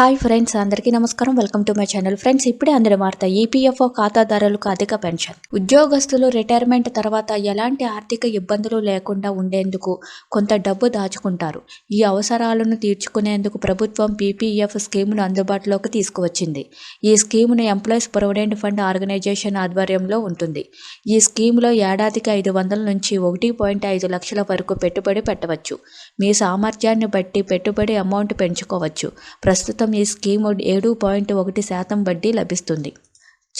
Hi friends అందరికీ నమస్కారం. Welcome to my channel. Friends ఇప్పుడే అందరి వార్త ఈపీఎఫ్ఓ ఖాతాదారులకు అధిక పెన్షన్. ఉద్యోగస్తులు రిటైర్మెంట్ తర్వాత ఎలాంటి ఆర్థిక ఇబ్బందులు లేకుండా ఉండేందుకు కొంత డబ్బు దాచుకుంటారు. ఈ అవసరాలను తీర్చుకునేందుకు ప్రభుత్వం పీపీఎఫ్ స్కీమును అందుబాటులోకి తీసుకువచ్చింది. ఈ స్కీమును ఎంప్లాయీస్ ప్రొవిడెంట్ ఫండ్ ఆర్గనైజేషన్ ఆధ్వర్యంలో ఉంటుంది. ఈ స్కీములో ఏడాదికి ఐదు వందల నుంచి ఒకటి పాయింట్ ఐదు లక్షల వరకు పెట్టుబడి పెట్టవచ్చు. మీ సామర్థ్యాన్ని బట్టి పెట్టుబడి అమౌంట్ పెంచుకోవచ్చు. ప్రస్తుతం ఈ స్కీమ్ ఏడు పాయింట్ ఒకటి శాతం వడ్డీ లభిస్తుంది.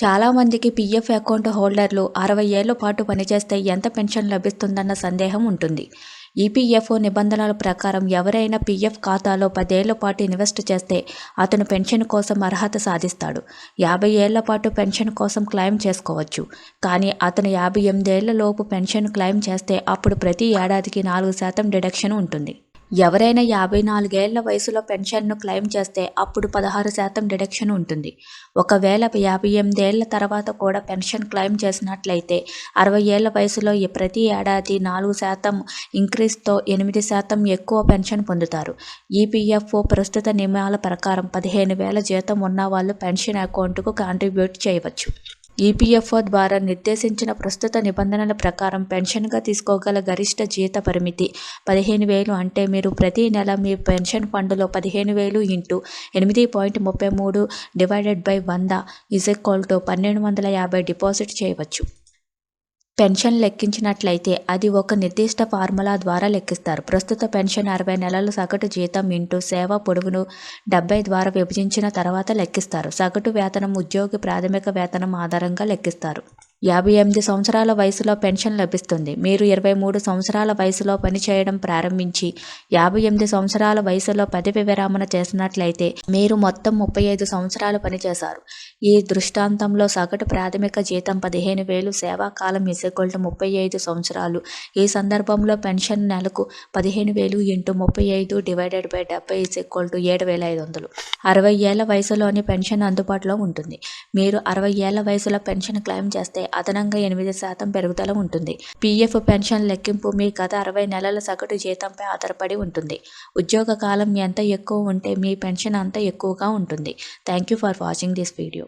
చాలామందికి పీఎఫ్ అకౌంట్ హోల్డర్లు అరవై ఏళ్ళ పాటు పనిచేస్తే ఎంత పెన్షన్ లభిస్తుందన్న సందేహం ఉంటుంది. ఈపీఎఫ్ఓ నిబంధనల ప్రకారం ఎవరైనా పీఎఫ్ ఖాతాలో పదేళ్ళ పాటు ఇన్వెస్ట్ చేస్తే అతను పెన్షన్ కోసం అర్హత సాధిస్తాడు. యాభై ఏళ్ళ పాటు పెన్షన్ కోసం క్లెయిమ్ చేసుకోవచ్చు. కానీ అతను యాభై ఎనిమిదేళ్ళలోపు పెన్షన్ క్లెయిమ్ చేస్తే అప్పుడు ప్రతి ఏడాదికి నాలుగు శాతం డిడక్షన్ ఉంటుంది. ఎవరైనా యాభై నాలుగేళ్ళ వయసులో పెన్షన్ను క్లెయిమ్ చేస్తే అప్పుడు పదహారు శాతం డిడక్షన్ ఉంటుంది. ఒకవేళ యాభై ఎనిమిదేళ్ళ తర్వాత కూడా పెన్షన్ క్లెయిమ్ చేసినట్లయితే అరవై ఏళ్ళ వయసులో ప్రతి ఏడాది నాలుగు శాతం ఇంక్రీస్తో ఎనిమిది శాతం ఎక్కువ పెన్షన్ పొందుతారు. ఈపీఎఫ్ఓ ప్రస్తుత నియమాల ప్రకారం పదిహేను వేల జీతం ఉన్న వాళ్ళు పెన్షన్ అకౌంట్కు కాంట్రిబ్యూట్ చేయవచ్చు. ఈపీఎఫ్ఓ ద్వారా నిర్దేశించిన ప్రస్తుత నిబంధనల ప్రకారం పెన్షన్గా తీసుకోగల గరిష్ట జీత పరిమితి పదిహేను వేలు అంటే మీరు ప్రతి నెల మీ పెన్షన్ ఫండ్లో పదిహేను వేలు ఇంటూ ఎనిమిది పాయింట్ ముప్పై మూడు డివైడెడ్ బై వంద ఈజ్ ఈక్వల్ టు పన్నెండు వందల యాభై డిపాజిట్ చేయవచ్చు. పెన్షన్ లెక్కించినట్లయితే అది ఒక నిర్దిష్ట ఫార్ములా ద్వారా లెక్కిస్తారు. ప్రస్తుత పెన్షన్ అరవై నెలల సగటు జీతం ఇంటూ సేవ పొడవును డెబ్బై ద్వారా విభజించిన తర్వాత లెక్కిస్తారు. సగటు వేతనం ఉద్యోగి ప్రాథమిక వేతనం ఆధారంగా లెక్కిస్తారు. యాభై ఎనిమిది సంవత్సరాల వయసులో పెన్షన్ లభిస్తుంది. మీరు ఇరవై మూడు సంవత్సరాల వయసులో పనిచేయడం ప్రారంభించి యాభై ఎనిమిది సంవత్సరాల వయసులో పదవి విరామణ చేసినట్లయితే మీరు మొత్తం ముప్పై ఐదు సంవత్సరాలు పనిచేశారు ఈ దృష్టాంతంలో సగటు ప్రాథమిక జీతం పదిహేను వేలు సేవాకాలం ఇసెకొల్టు ముప్పై ఐదు సంవత్సరాలు. ఈ సందర్భంలో పెన్షన్ నెలకు పదిహేను వేలు ఇంటూ ముప్పై ఐదు డివైడెడ్ బై డెబ్బై ఇసెక్వల్ ఏడు వేల ఐదు వందలు. అరవై ఏళ్ళ వయసులోని పెన్షన్ అందుబాటులో ఉంటుంది. మీరు అరవై ఏళ్ళ వయసులో పెన్షన్ క్లెయిమ్ చేస్తే అదనంగా ఎనిమిది శాతం పెరుగుదల ఉంటుంది. పీఎఫ్ పెన్షన్ లెక్కింపు మీ గత అరవై నెలల సగటు జీతంపై ఆధారపడి ఉంటుంది. ఉద్యోగ కాలం ఎంత ఎక్కువ ఉంటే మీ పెన్షన్ అంత ఎక్కువగా ఉంటుంది. Thank you for watching this video.